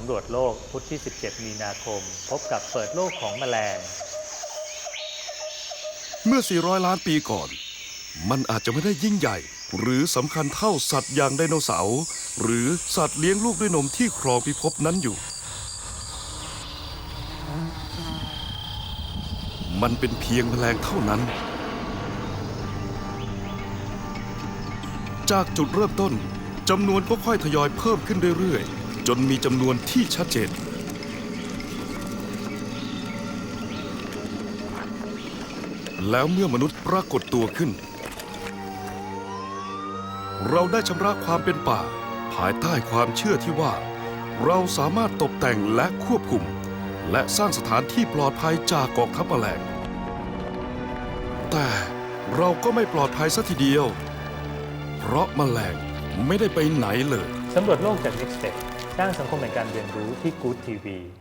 สำรวจโลกพุธที่ 17 มีนาคม พบกับเปิดโลกของแมลง เมื่อ 400 ล้านปีก่อน มันอาจจะไม่ได้ยิ่งใหญ่ หรือสำคัญเท่าสัตว์อย่างไดโนเสาร์หรือสัตว์เลี้ยงลูกด้วยนมที่ครองพิภพนั้นอยู่ มันเป็นเพียงแมลงเท่านั้น จากจุดเริ่มต้นจำนวนก็ค่อยทยอยเพิ่มขึ้นเรื่อยๆ จนมีจำนวนที่ชัดเจน แล้วเมื่อมนุษย์ปรากฏตัวขึ้น เราได้ชำระความเป็นป่า ภายใต้ความเชื่อที่ว่า เราสามารถตกแต่งและควบคุม และสร้างสถานที่ปลอดภัยจากกองทัพแมลง แต่เราก็ไม่ปลอดภัยสัทีเดียว เพราะแมลงไม่ได้ไปไหนเลย สำรวจโลกจาก Next Step สร้างสังคมแห่งการเรียนรู้ที่ Good TV